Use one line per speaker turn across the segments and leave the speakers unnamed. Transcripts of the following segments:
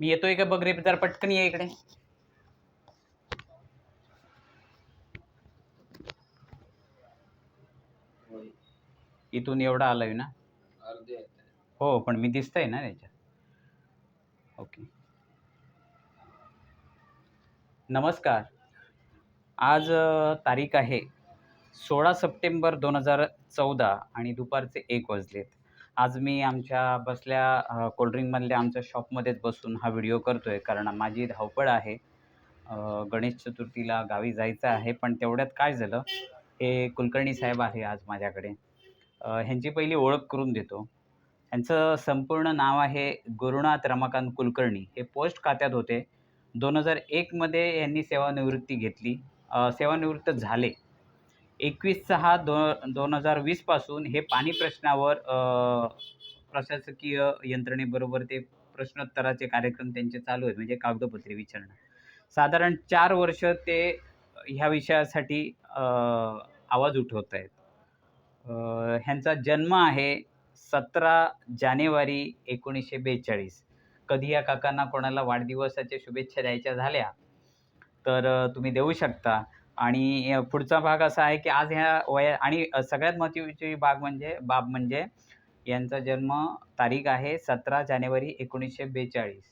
मी येतोय का बघ रे जरा पटकन ये इकडे. इथून एवढा आलोय ना. हो पण मी दिसतंय ना त्याच्यात ओके नमस्कार. आज तारीख आहे सोळा सप्टेंबर दोन हजार चौदा आणि दुपारचे एक वाजलेत. आज मी आमच्या बसल्या कोल्ड्रिंकमधल्या आमच्या शॉपमध्येच बसून हा व्हिडिओ करतोय. कारण माझी धावपळ आहे. गणेश चतुर्थीला गावी जायचं आहे. पण तेवढ्यात काय झालं हे कुलकर्णी साहेब आहे आज माझ्याकडे. ह्यांची पहिली ओळख करून देतो. यांचं संपूर्ण नाव आहे गुरुनाथ रमाकांत कुलकर्णी. हे पोस्ट खात्यात होते. दोन हजार एकमध्ये यांनी सेवानिवृत्ती घेतली. सेवानिवृत्त झाले. एकवीस सहा दो दोन हजार वीसपासून हे पाणी प्रश्नावर प्रशासकीय यंत्रणेबरोबर ते प्रश्नोत्तराचे कार्यक्रम त्यांचे चालू आहेत म्हणजे कागदोपत्री विचारणं. साधारण चार वर्ष ते ह्या विषयासाठी आवाज उठवत आहेत. ह्यांचा जन्म आहे सतरा जानेवारी एकोणीसशे बेचाळीस. कधी या काकांना कोणाला वाढदिवसाच्या शुभेच्छा द्यायच्या झाल्या तर तुम्ही देऊ शकता. आणि पुढचा भाग असा आहे की आज ह्या वया आणि सगळ्यात महत्त्वाची भाग म्हणजे बाब म्हणजे यांचा जन्म तारीख आहे सतरा जानेवारी एकोणीसशे बेचाळीस.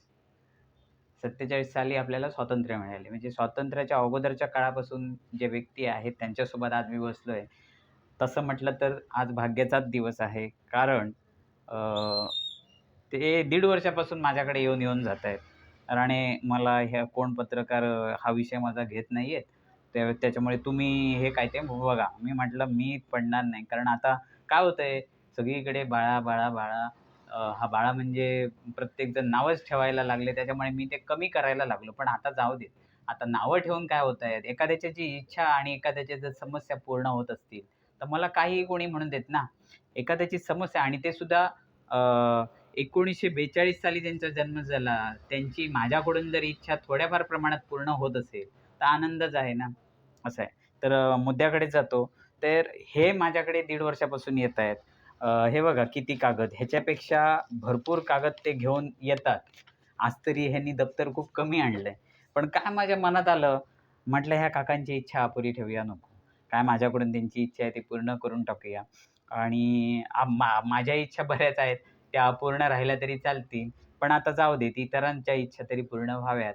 सत्तेचाळीस साली आपल्याला स्वातंत्र्य मिळाले. म्हणजे स्वातंत्र्याच्या अगोदरच्या काळापासून जे व्यक्ती आहेत त्यांच्यासोबत आज मी बसलो आहे तसं म्हटलं तर आज भाग्याचाच दिवस आहे. कारण ते दीड वर्षापासून माझ्याकडे येऊन येऊन जात आहेत आणि मला ह्या कोण पत्रकार हा विषय माझा घेत नाही आहेत त्या त्याच्यामुळे तुम्ही हे काय ते बघा. मी म्हटलं मी पडणार नाही. कारण आता काय होतं आहे सगळीकडे बाळा बाळा बाळा हा बाळा म्हणजे प्रत्येकजण नावच ठेवायला लागले. त्याच्यामुळे मी ते कमी करायला लागलो. पण आता जाऊ दे आता नावं ठेवून काय होत आहेत? एखाद्याच्या जी इच्छा आणि एखाद्याच्या जर समस्या पूर्ण होत असतील तर मला काहीही कोणी म्हणून देत ना. एखाद्याची समस्या आणि ते सुद्धा एकोणीसशे बेचाळीस साली त्यांचा जन्म झाला त्यांची माझ्याकडून जर इच्छा थोड्याफार प्रमाणात पूर्ण होत असेल तर आनंदच आहे ना असं आहे. तर मुद्द्याकडे जातो. तर हे माझ्याकडे दीड वर्षापासून येत आहेत. हे बघा किती कागद. ह्याच्यापेक्षा भरपूर कागद ते घेऊन येतात. आज तरी ह्यांनी दप्तर खूप कमी आणलं आहे पण काय माझ्या मनात आलं? म्हटलं ह्या काकांची इच्छा अपुरी ठेवूया नको. काय माझ्याकडून त्यांची इच्छा आहे ती पूर्ण करून टाकूया. आणि मा माझ्या इच्छा बऱ्याच आहेत. त्या अपूर्ण राहिल्या तरी चालतील. पण आता जाऊ देत इतरांच्या इच्छा तरी पूर्ण व्हाव्यात.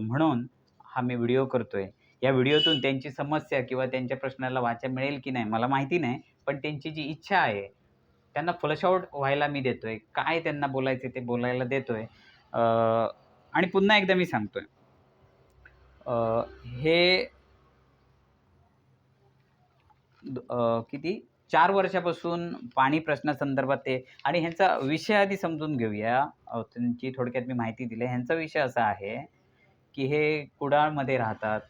म्हणून हा मी व्हिडिओ करतोय. या व्हिडिओतून त्यांची समस्या किंवा त्यांच्या प्रश्नाला वाचा मिळेल की नाही मला माहिती नाही पण त्यांची जी इच्छा आहे त्यांना फ्लशआउट व्हायला मी देतोय. काय त्यांना बोलायचे ते बोलायला देतोय. आणि पुन्हा एकदा मी सांगतोय. हे किती? चार वर्षापासून पाणी प्रश्नासंदर्भात ते आणि ह्यांचा विषय आधी समजून घेऊया. त्यांची थोडक्यात मी माहिती दिली. ह्यांचा विषय असा आहे की हे कुडाळमध्ये राहतात.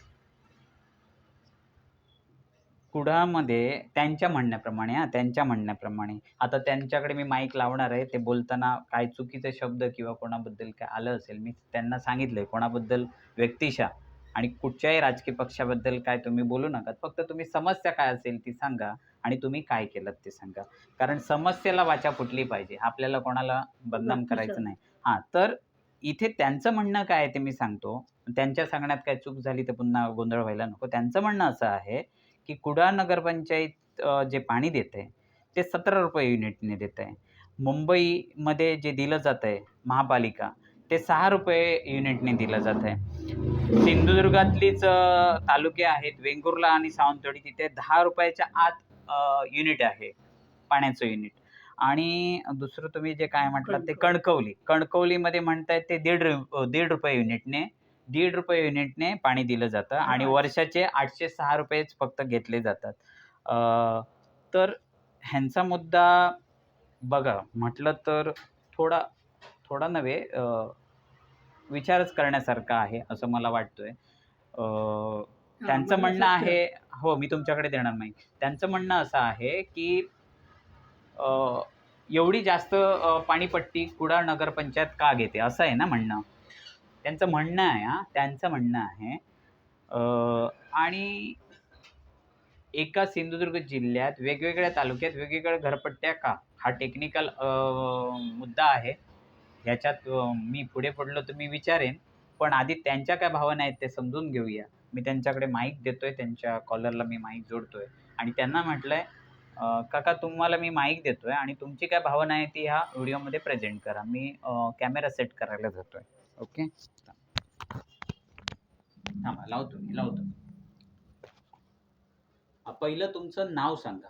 कुडाळमध्ये त्यांच्या म्हणण्याप्रमाणे हा त्यांच्या म्हणण्याप्रमाणे. आता त्यांच्याकडे मी माईक लावणार आहे ते बोलताना काय चुकीचे शब्द किंवा कोणाबद्दल काय आलं असेल मी त्यांना सांगितलंय. कोणाबद्दल? व्यक्तिशा. आणि कुठच्याही राजकीय पक्षाबद्दल काय तुम्ही बोलू नका. फक्त तुम्ही समस्या काय असेल ती सांगा आणि तुम्ही काय केलं ते सांगा. कारण समस्येला वाचा फुटली पाहिजे. आपल्याला कोणाला बदनाम करायचं. नाही. हां तर इथे त्यांचं म्हणणं काय आहे ते मी सांगतो. त्यांच्या सांगण्यात काय चूक झाली तर पुन्हा गोंधळ व्हायला नको. त्यांचं म्हणणं असं आहे की कुडाळ नगरपंचायत जे पाणी देते ते सतरा रुपये युनिटने देत आहे मुंबईमध्ये जे दिलं जात आहे महापालिका ते सहा रुपये युनिटने दिलं जात आहे सिंधुदुर्गातलीच तालुके आहेत वेंगुर्ला आणि सावंतवाडी तिथे दहा रुपयाच्या आत युनिट आहे पाण्याचं युनिट. आणि दुसरं तुम्ही जे काय म्हटलं ते कणकवली. कणकवलीमध्ये म्हणतायत ते दीड रु दीड रुपये युनिटने दीड रुपये युनिटने पाणी दिलं जातं आणि. वर्षाचे आठशे सहा रुपयेच फक्त घेतले जातात. अ, तर ह्यांचा मुद्दा बघा म्हटलं तर थोडा थोडा नव्हे विचारच करण्यासारखा आहे असं मला वाटतोय. अ, त्यांचं म्हणणं आहे हो मी तुमच्याकडे देणार नाही. त्यांचं म्हणणं असं आहे की एवढी जास्त पाणीपट्टी कुडाळ नगरपंचायत का घेते? असं आहे ना म्हणणं. त्यांचं म्हणणं आहे हां. त्यांचं म्हणणं आहे. आणि एका सिंधुदुर्ग जिल्ह्यात वेगवेगळ्या तालुक्यात वेगवेगळ्या घरपट्ट्या का? हा टेक्निकल मुद्दा आहे. ह्याच्यात मी पुढे पडलो तर मी विचारेन. पण आधी त्यांच्या काय भावना आहेत ते समजून घेऊया. मी त्यांच्याकडे माईक देतोय त्यांच्या कॉलरला मी माईक जोडतोय. आणि त्यांना म्हटलंय काका तुम्हाला मी माईक देतोय आणि तुमची काय भावना आहे ती ह्या व्हिडिओमध्ये प्रेझेंट करा. मी कॅमेरा सेट करायला जातोय. ओके थांबा लावतो मी लावतो पहिलं तुमचं नाव सांगा.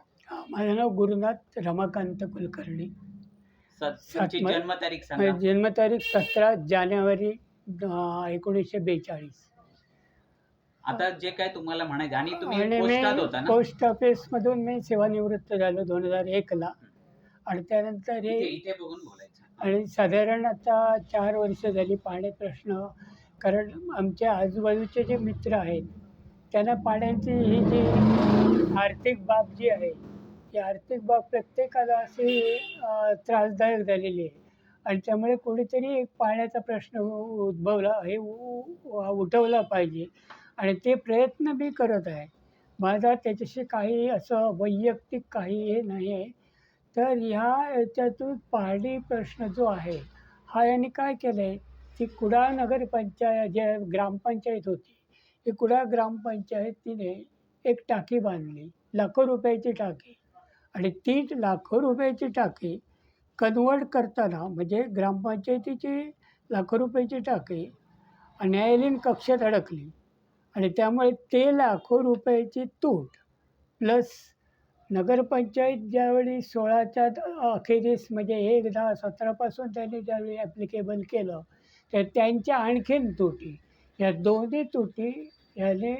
माझं नाव गुरुनाथ रमाकांत कुलकर्णी.
जन्मतारीख सांगा.
जन्मतारीख सतरा जानेवारी एकोणीसशे बेचाळीस.
आता जे काय तुम्हाला म्हणायचं आणि तुम्ही
आणि
पोस्टात होता
मी
ना?
पोस्ट ऑफिसमधून मी सेवानिवृत्त झालो दोन हजार एकला. आणि त्यानंतर
इथे
हे
इथे बघून बोलायचं.
आणि साधारण आता चार वर्ष झाली पाणी प्रश्न. कारण आमच्या आजूबाजूचे जे मित्र आहेत त्यांना पाण्याची ही जी आर्थिक बाब जी आहे ती आर्थिक बाब प्रत्येकाला अशी अं, त्रासदायक झालेली आहे. आणि त्यामुळे कोणीतरी एक पाण्याचा प्रश्न उ- उद्भवला हे उ- उ- उठवला पाहिजे. आणि ते प्रयत्न मी करत आहे. माझा त्याच्याशी काही असं वैयक्तिक काही हे नाही आहे. तर ह्या याच्यातून पहाडी प्रश्न जो आहे हा यांनी काय केलं आहे? की कुडाळ नगरपंचायत जे ग्रामपंचायत होती ही कुडाळ ग्रामपंचायतीने एक टाकी बांधली लाखो रुपयाची टाकी. आणि ती लाखो रुपयाची टाकी कन्वर्ट करताना म्हणजे ग्रामपंचायतीची लाखो रुपयाची टाकी न्यायालयीन कक्षात अडकली. आणि त्यामुळे ते लाखो रुपयाची तूट. प्लस नगरपंचायत ज्यावेळी सोळाच्या अखेरीस म्हणजे एक दहा सतरापासून त्यांनी ज्यावेळी ॲप्लिकेबल केलं तर त्यांच्या आणखीन तुटी या दोन्ही तुटी याने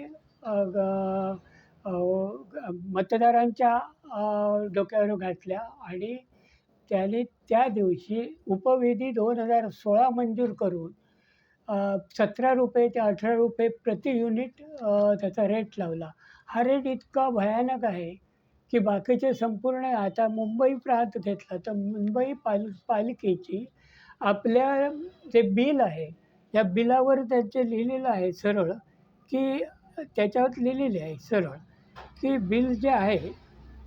ग- मतदारांच्या डोक्यावर घातल्या आणि त्याने त्या दिवशी उपविधी दोन हजार सोळा मंजूर करून सतरा रुपये ते अठरा रुपये प्रति युनिट त्याचा रेट लावला. हा रेट इतका भयानक आहे की बाकीचे संपूर्ण आता मुंबई प्रांत घेतला तर मुंबई पाल पालिकेची आपल्या जे बिल आहे या बिलावर त्यांचे लिहिलेलं आहे सरळ की त्याच्यावर लिहिलेले आहे सरळ की बिल जे आहे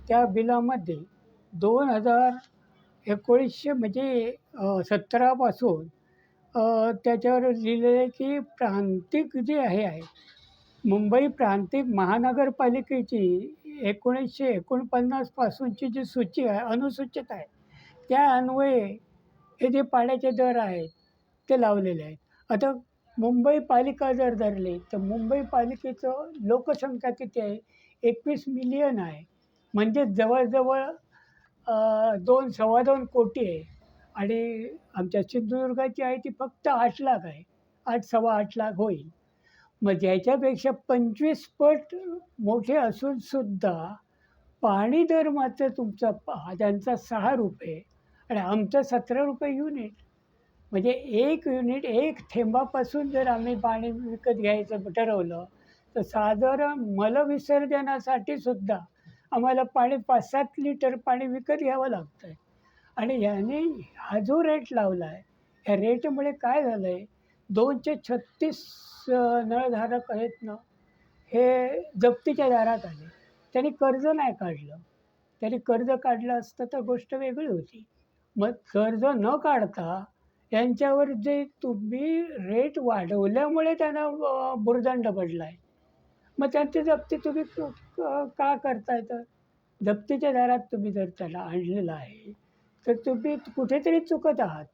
त्या बिलामध्ये दोन हजार एकोणीसशे म्हणजे सतरापासून त्याच्यावर लिहिलेलं आहे की प्रांतिक जे आहे आहे. मुंबई प्रांतिक महानगरपालिकेची एकोणीसशे एकोणपन्नासपासूनची जी सूची आहे अनुसूचित आहे त्या अन्वये हे जे पाण्याचे दर आहेत ते लावलेले आहेत. आता मुंबई पालिका जर धरली तर मुंबई पालिकेचं लोकसंख्या किती आहे? एकवीस मिलियन आहे. म्हणजे जवळजवळ दोन सव्वा दोन कोटी आहे. आणि आमच्या सिंधुदुर्गाची आहे ती फक्त आठ लाख आहे. आठ सव्वा आठ लाख होईल. मग याच्यापेक्षा पंचवीस पट मोठे असूनसुद्धा पाणी दर मात्र तुमचा पा त्यांचा सहा रुपये आणि आमचा सतरा रुपये युनिट. म्हणजे एक युनिट एक थेंबापासून जर आम्ही पाणी विकत घ्यायचं ठरवलं तर साधारण मलविसर्जनासाठी सुद्धा आम्हाला पाणी पाच सात लिटर पाणी विकत घ्यावं लागतं आहे आणि ह्याने हा जो रेट लावला आहे ह्या रेटमुळे काय झालं आहे दोनशे छत्तीस नळधारक आहेत ना हे जप्तीच्या दारात आले. त्यांनी कर्ज नाही काढलं. त्यांनी कर्ज काढलं असतं तर गोष्ट वेगळी होती. मग कर्ज न काढता यांच्यावर जे तुम्ही रेट वाढवल्यामुळे त्यांना बुरदंड भुर्दंड पडला आहे मग त्यांची जप्ती तुम्ही क- का करताय तर? जप्तीच्या दारात तुम्ही जर त्याला आणलेलं आहे तर तुम्ही कुठेतरी चुकत आहात.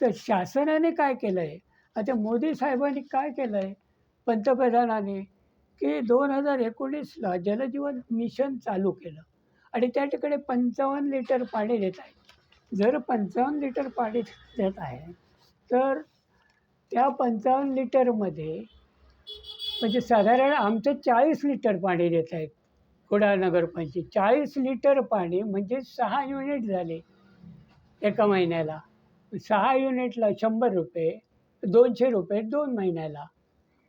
तर शासनाने काय केलं आहे आता मोदी साहेबांनी काय केलं आहे पंतप्रधानाने की दोन हजार एकोणीसला जलजीवन मिशन चालू केलं. आणि त्या ठिकाणी पंचावन्न लिटर पाणी देत आहे जर पंचावन्न लिटर पाणी देत आहे तर त्या पंचावन्न लिटरमध्ये म्हणजे साधारण आमचं चाळीस लिटर पाणी देत आहेत. कुडाळ नगरपंचायत चाळीस लिटर पाणी म्हणजे सहा युनिट झाले एका महिन्याला सहा युनिटला शंभर रुपये दोनशे रुपये दोन महिन्याला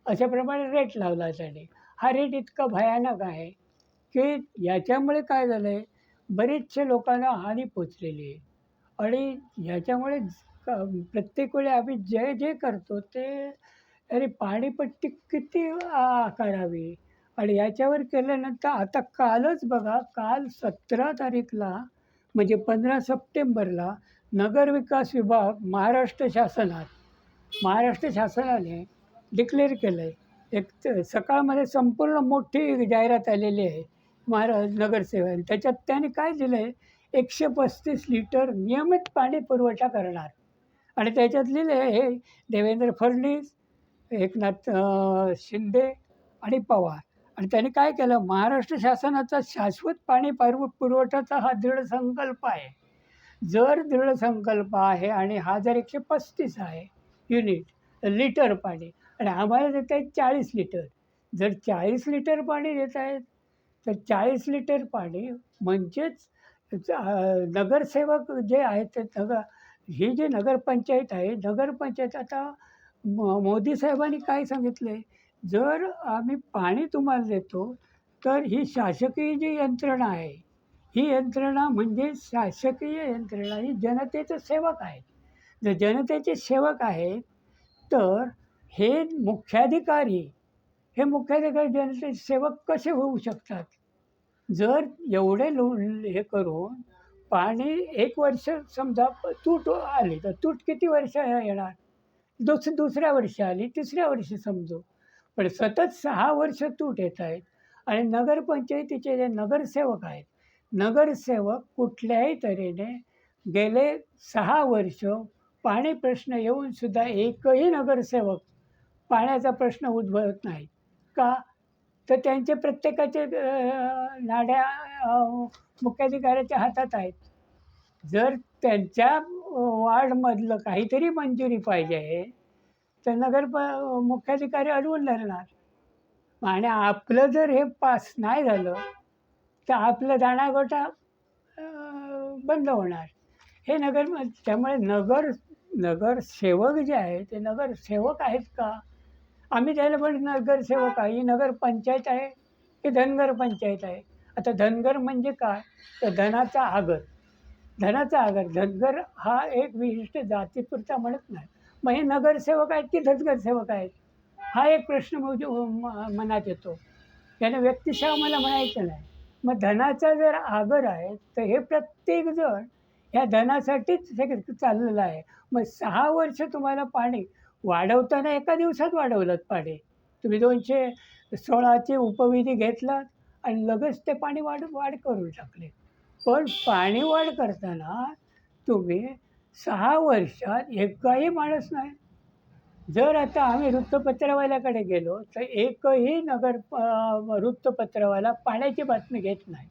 अशाप्रमाणे रेट लावला त्याने हा रेट इतका भयानक आहे की याच्यामुळे काय झालं आहे बरेचसे लोकांना हानी पोचलेली आहे आणि ह्याच्यामुळे प्रत्येक वेळी आम्ही जे जे करतो ते अरे पाणीपट्टी किती करावी आणि याच्यावर केल्यानंतर आता कालच बघा काल सतरा तारीखला म्हणजे पंधरा सप्टेंबरला नगरविकास विभाग महाराष्ट्र शासनात महाराष्ट्र शासनाने डिक्लेअर केलं आहे एक सकाळमध्ये संपूर्ण मोठी जाहिरात आलेली आहे महाराज नगरसेवा त्याच्यात त्याने काय दिलं आहे एकशे पस्तीस लिटर नियमित पाणी पुरवठा करणार. आणि त्याच्यात लिहिलं आहे हे देवेंद्र फडणवीस एकनाथ शिंदे आणि पवार. आणि त्याने काय केलं? महाराष्ट्र शासनाचा शाश्वत पाणी पुरव पुरवठ्याचा हा दृढ संकल्प आहे. जर दृढ संकल्प आहे आणि हा जर एकशे पस्तीस आहे युनिट लिटर पाणी आणि आम्हाला देत आहेत चाळीस लिटर. जर चाळीस लिटर पाणी देत आहेत तर चाळीस लिटर पाणी म्हणजेच नगरसेवक जे आहेत ते नगर ही जी नगरपंचायत आहे नगरपंचायत आता म मोदी साहेबांनी काय सांगितलं आहे जर आम्ही पाणी तुम्हाला देतो तर ही शासकीय जी यंत्रणा आहे ही यंत्रणा म्हणजे शासकीय यंत्रणा ही जनतेचं सेवक आहे. जर जनतेचे सेवक आहेत तर हे मुख्याधिकारी हे मुख्याधिकारी जनतेचे सेवक कसे होऊ शकतात? जर एवढे लो हे करून पाणी एक वर्ष समजा तूट आली तर तूट किती वर्ष येणार? दुस दुसऱ्या वर्षी आली तिसऱ्या वर्षी समजू. पण सतत सहा वर्ष तूट येत आहेत. आणि नगरपंचायतीचे जे नगरसेवक आहेत नगरसेवक कुठल्याही तऱ्हेने गेले सहा वर्ष पाणी प्रश्न येऊनसुद्धा एकही नगरसेवक पाण्याचा प्रश्न उद्भवत नाही. का? तर त्यांचे प्रत्येकाचे नाड्या मुख्याधिकाऱ्याच्या हातात आहेत. जर त्यांच्या वार्डमधलं काहीतरी मंजुरी पाहिजे आहे तर नगर प मुख्याधिकारी अडवून धरणार. आणि आपलं जर हे पास नाही झालं तर आपलं दाणागोटा बंद होणार. हे नगर त्यामुळे नगर नगरसेवक जे आहे ते नगरसेवक आहेत का? आम्ही त्याला पण नगरसेवक आहे. ही नगरपंचायत आहे की धनगर पंचायत आहे? आता धनगर म्हणजे काय? तर धनाचा आगर. धनाचा आगर धनगर हा एक विशिष्ट जातीपुरता म्हणत नाही. मग हे नगरसेवक आहेत की धनगरसेवक आहेत? हा एक प्रश्न म्हणजे म- मनात येतो. याने व्यक्तिशः मला म्हणायचं नाही. मग धनाचा जर आगर आहे तर हे प्रत्येकजण ह्या धनासाठीच हे चाललेलं आहे. मग सहा वर्ष तुम्हाला पाणी वाढवताना एका दिवसात वाढवलं पाणी. तुम्ही दोनशे सोळाचे उपविधी घेतलात आणि लगेच ते पाणी वाढ वाढ करून टाकले पण पाणी वाढ करताना तुम्ही सहा वर्षात एकही माणूस नाही. जर आता आम्ही वृत्तपत्रवाल्याकडे गेलो तर एकही नगर वृत्तपत्रवाला पाण्याची बातमी घेत नाही.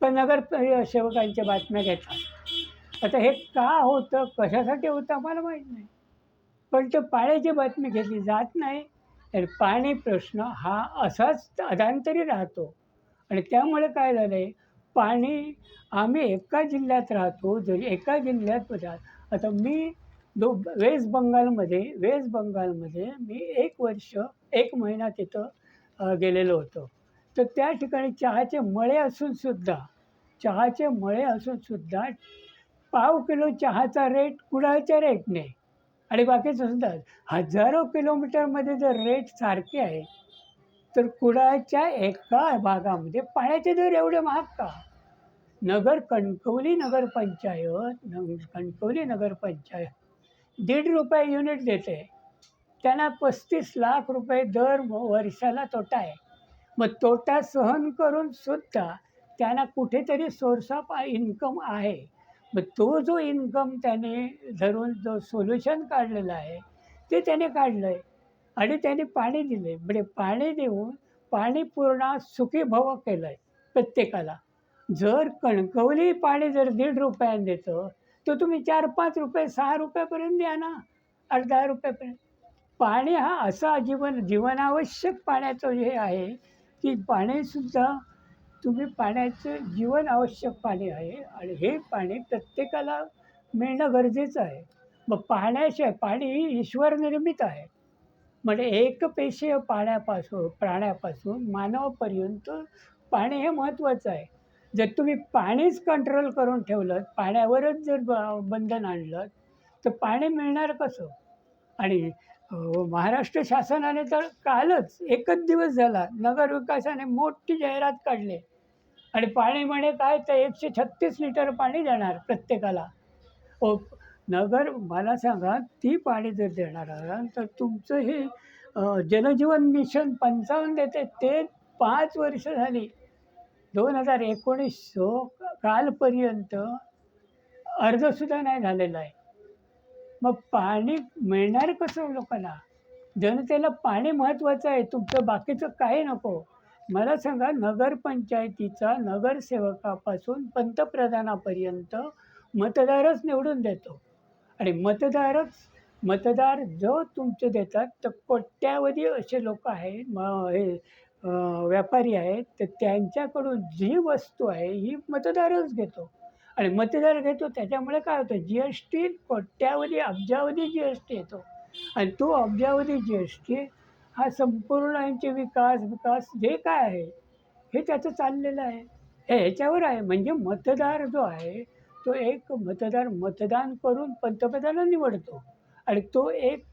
पण नगर सेवकांच्या बातम्या घेतात आता हे का होतं कशासाठी होतं आम्हाला माहीत नाही. पण ते पाण्याची बातमी घेतली जात नाही. तर पाणी प्रश्न हा असाच अधांतरी राहतो. आणि त्यामुळे काय झालं आहे पाणी आम्ही एका जिल्ह्यात राहतो जरी एका जिल्ह्यात राहत. आता मी दो वेस्ट बंगालमध्ये वेस्ट बंगालमध्ये मी एक वर्ष एक महिना तिथं गेलेलो होतो. तर त्या ठिकाणी चहाचे मळे असूनसुद्धा चहाचे मळे असूनसुद्धा पाव किलो चहाचा रेट कुडाळच्या रेटने आणि बाकीचं सुद्धा हजारो किलोमीटरमध्ये जर रेट सारखे आहे तर कुडाळच्या एका भागामध्ये पाण्याचे दर एवढे महाग का? नगर कणकवली नगरपंचायत न कणकवली नगरपंचायत दीड रुपये युनिट देते. त्यांना पस्तीस लाख रुपये दर वर्षाला तोटा आहे. मग तोटा सहन करून सुद्धा त्यांना कुठेतरी सोर्स ऑफ इन्कम आहे. मग तो जो इन्कम त्याने धरून जो सोल्युशन काढलेला आहे ते त्याने काढलं आहे आणि त्याने पाणी दिले म्हणजे पाणी देऊन पाणी पूर्ण सुखीभव केलं आहे प्रत्येकाला. जर कणकवली पाणी जर दीड रुपयानं देतं तर तुम्ही चार पाच रुपये सहा रुपयापर्यंत द्या ना आठ दहा रुपयापर्यंत. पाणी हा असा जीवन जीवनावश्यक पाण्याचं हे आहे की पाणीसुद्धा तुम्ही पाण्याचं जीवन आवश्यक पाणी आहे आणि हे पाणी प्रत्येकाला मिळणं गरजेचं आहे. मग पाण्याशिवाय पाणी ईश्वर निर्मित आहे. म्हणजे एक पेशीय पाण्यापासून प्राण्यापासून मानवापर्यंत पाणी हे महत्त्वाचं आहे. जर तुम्ही पाणीच कंट्रोल करून ठेवलं पाण्यावरच जर ब बंधन आणलं तर पाणी मिळणार कसं? आणि महाराष्ट्र शासनाने तर कालच एकच दिवस झाला नगरविकासाने मोठी जाहिरात काढली. आणि पाणी म्हणे काय तर एकशे छत्तीस लिटर पाणी देणार प्रत्येकाला. ओ नगर मला सांगा ती पाणी जर देणार असाल तर तुमचं हे जलजीवन मिशन पंचावन्न देते ते पाच वर्ष झाली. दोन हजार एकोणीस हो, कालपर्यंत अर्धसुद्धा नाही झालेला आहे. मग पाणी मिळणार कसं लोकांना? जनतेला पाणी महत्त्वाचं आहे तुमचं बाकीचं काही नको. मला सांगा नगरपंचायतीचा नगरसेवकापासून पंतप्रधानापर्यंत मतदारच निवडून देतो. आणि मतदारच मतदार जो तुमचे देतात तर कोट्यावधी असे लोक आहेत म हे व्यापारी आहेत तर त्यांच्याकडून जी वस्तू आहे ही मतदारच घेतो. आणि मतदार घेतो त्याच्यामुळे काय होतं जी एस टी कोट्यावधी अब्जावधी जी एस टी येतो. आणि तो अब्जावधी जी एस टी हा संपूर्ण यांचे विकास विकास जे काय आहे हे त्याचं चाललेलं आहे. हे ह्याच्यावर आहे. म्हणजे मतदार जो आहे तो एक मतदार मतदान करून पंतप्रधान निवडतो. आणि तो एक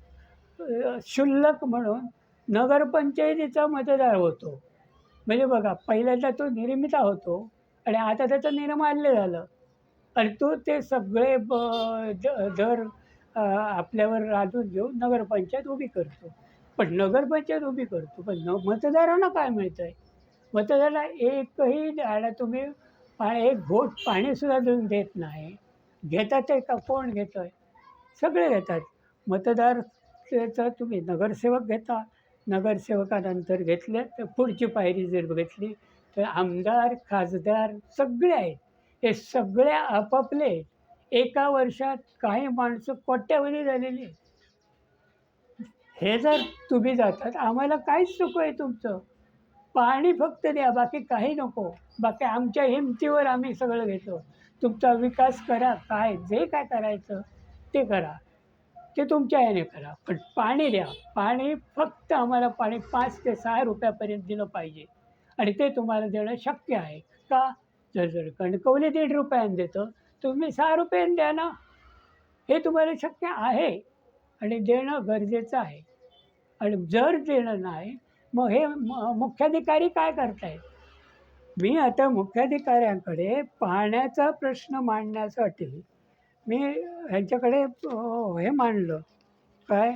क्षुल्लक म्हणून नगरपंचायतीचा मतदार होतो. म्हणजे बघा पहिल्यांदा तो निर्मिता होतो आणि आता त्याचं निर्माल्य झालं. आणि तो ते सगळे ब दर आपल्यावर राजून घेऊन नगरपंचायत उभी करतो. पण नगरपंचायत उभी करतो. पण न मतदारांना काय मिळतं आहे मतदाराला एकही आणि तुम्ही पा एक घोट पाणीसुद्धा देऊन देत नाही. घेतात आहे का कोण घेतं आहे सगळे घेतात. मतदार त्याचा तुम्ही नगरसेवक घेता. नगरसेवकानंतर घेतलं तर पुढची पायरी जर घेतली तर आमदार खासदार सगळे आहेत. हे सगळे आपापले एका वर्षात काही माणसं कोट्यावधी झालेली आहेत. हे जर तुम्ही जातात आम्हाला काहीच नको आहे तुमचं. पाणी फक्त द्या बाकी काही नको. बाकी आमच्या हिमतीवर आम्ही सगळं घेतो. तुमचा विकास करा काय जे काय करायचं ते करा. ते तुमच्या ह्याने करा. पण पाणी द्या. पाणी फक्त आम्हाला पाणी पाच ते सहा रुपयापर्यंत दिलं पाहिजे. आणि ते तुम्हाला देणं शक्य आहे. का? जर जर कणकवली दीड रुपयानं देतं तुम्ही सहा रुपयानं द्या ना. हे तुम्हाला शक्य आहे. आणि देणं गरजेचं आहे. आणि जर देणं नाही मग हे म- मुख्याधिकारी काय करतायत? मी आता मुख्याधिकाऱ्यांकडे पाण्याचा प्रश्न मांडण्यासाठी मी ह्यांच्याकडे हे मांडलं. काय?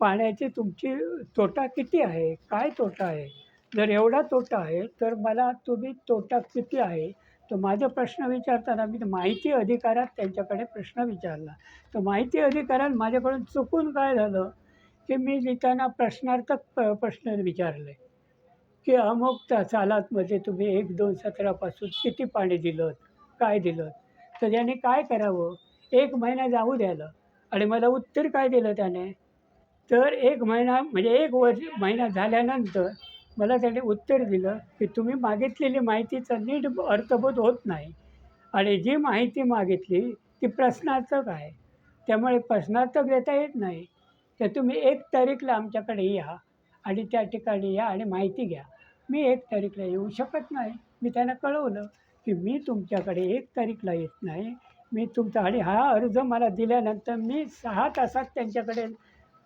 पाण्याची तुमची तोटा किती आहे? काय तोटा आहे? जर एवढा तोटा आहे तर मला तुम्ही तोटा किती आहे? तर माझा प्रश्न विचारताना मी माहिती अधिकारात त्यांच्याकडे प्रश्न विचारला. तर माहिती अधिकारात माझ्याकडून चुकून काय झालं? की मी लिहिताना प्रश्नार्थक प- प्रश्न विचारले. की अमुक त्या सालातमध्ये तुम्ही एक दोन सतरापासून किती पाणी दिलं? काय दिलं? तर त्याने काय करावं? एक महिना जाऊ द्यायला. आणि मला उत्तर काय दिलं त्याने? तर एक महिना म्हणजे एक वर्ष महिना झाल्यानंतर मला त्याने उत्तर दिलं की तुम्ही मागितलेली माहितीचा नीट अर्थबोध होत नाही. आणि जी माहिती मागितली ती प्रश्नार्थक आहे. त्यामुळे प्रश्नार्थक देता येत नाही. तर तुम्ही एक तारीखला आमच्याकडे या आणि त्या ठिकाणी या आणि माहिती घ्या. मी एक तारीखला येऊ शकत नाही. मी त्यांना कळवलं की मी तुमच्याकडे एक तारीखला येत नाही. मी तुमचा आणि हा अर्ज मला दिल्यानंतर मी सहा तासात त्यांच्याकडे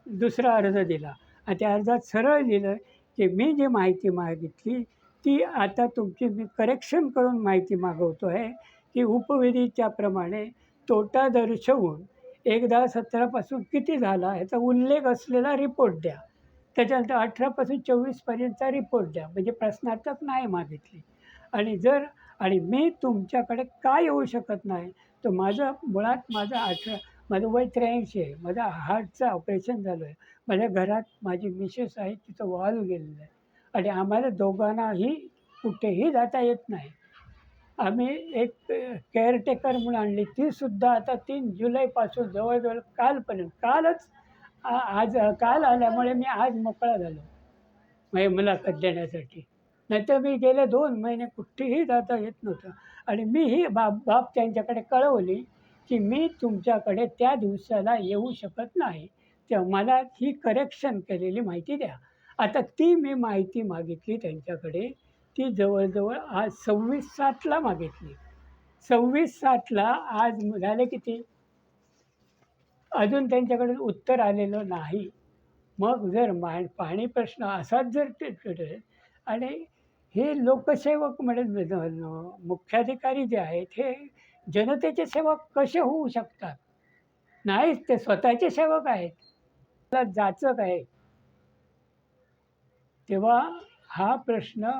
दुसरा अर्ज दिला. आणि त्या अर्जात सरळ लिहिलं की मी जी माहिती मागितली ती आता तुमची मी करेक्शन करून माहिती मागवतो आहे की उपविधीच्याप्रमाणे तोटा दर्शवून एकदा सतरापासून किती झाला ह्याचा उल्लेख असलेला रिपोर्ट द्या. त्याच्यानंतर अठरापासून चोवीसपर्यंतचा रिपोर्ट द्या. म्हणजे प्रश्नार्थक नाही मागितली. आणि जर आणि मी तुमच्याकडे का येऊ शकत नाही तर माझं मुळात माझं अठरा माझं वय त्र्याऐंशी आहे. माझं हार्टचं ऑपरेशन झालं आहे. माझ्या घरात माझी मिसेस आहे तिचं वॉल गेलेलं आहे. आणि आम्हाला दोघांनाही कुठेही जाता येत नाही. आम्ही एक केअरटेकर म्हणून आणली. तीसुद्धा आता तीन जुलैपासून जवळजवळ कालपर्यंत कालच आज काल आल्यामुळे मी आज मोकळा झालो. म्हणजे मुलाखत देण्यासाठी. नाहीतर मी गेले दोन महिने कुठेही जाता येत नव्हतं. आणि मी ही बाब बाब त्यांच्याकडे कळवली की मी तुमच्याकडे त्या दिवसाला येऊ शकत नाही. तेव्हा मला ही करेक्शन केलेली माहिती द्या. आता ती मी माहिती मागितली त्यांच्याकडे. ती जवळजवळ आज सव्वीस सातला मागितली. सव्वीस सातला आज झाले किती? अजून त्यांच्याकडून उत्तर आलेलं नाही. मग जर मा पाणी प्रश्न असाच जर ते- आणि हे लोकसेवक म्हणजे मुख्याधिकारी जे आहेत हे जनतेचे सेवक कसे होऊ शकतात? नाहीच ते स्वतःचे सेवक आहेत. जाचक आहे. तेव्हा हा प्रश्न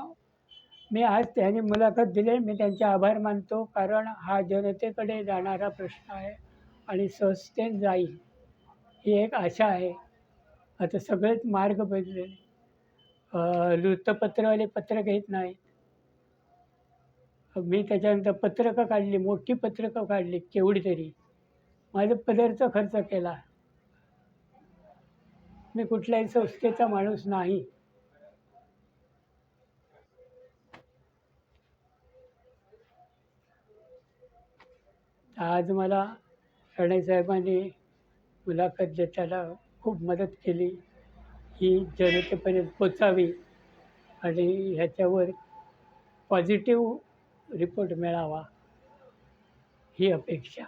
मी आज त्यांनी मुलाखत दिली मी त्यांचे आभार मानतो कारण हा जनतेकडे जाणारा प्रश्न आहे आणि सहजतेने जाईल ही एक आशा आहे. आता सगळेच मार्ग बदलेले. वृत्तपत्रवाले पत्र घेत नाहीत. मी त्याच्यानंतर पत्रकं काढली मोठी पत्रकं काढली केवढी तरी. माझं पदरचा खर्च केला. मी कुठल्याही संस्थेचा माणूस नाही. आज मला साहेबांनी मुलाखत देताना खूप मदत केली. ही जनतेपर्यंत पोचावी आणि ह्याच्यावर पॉझिटिव्ह रिपोर्ट मिळावा ही अपेक्षा.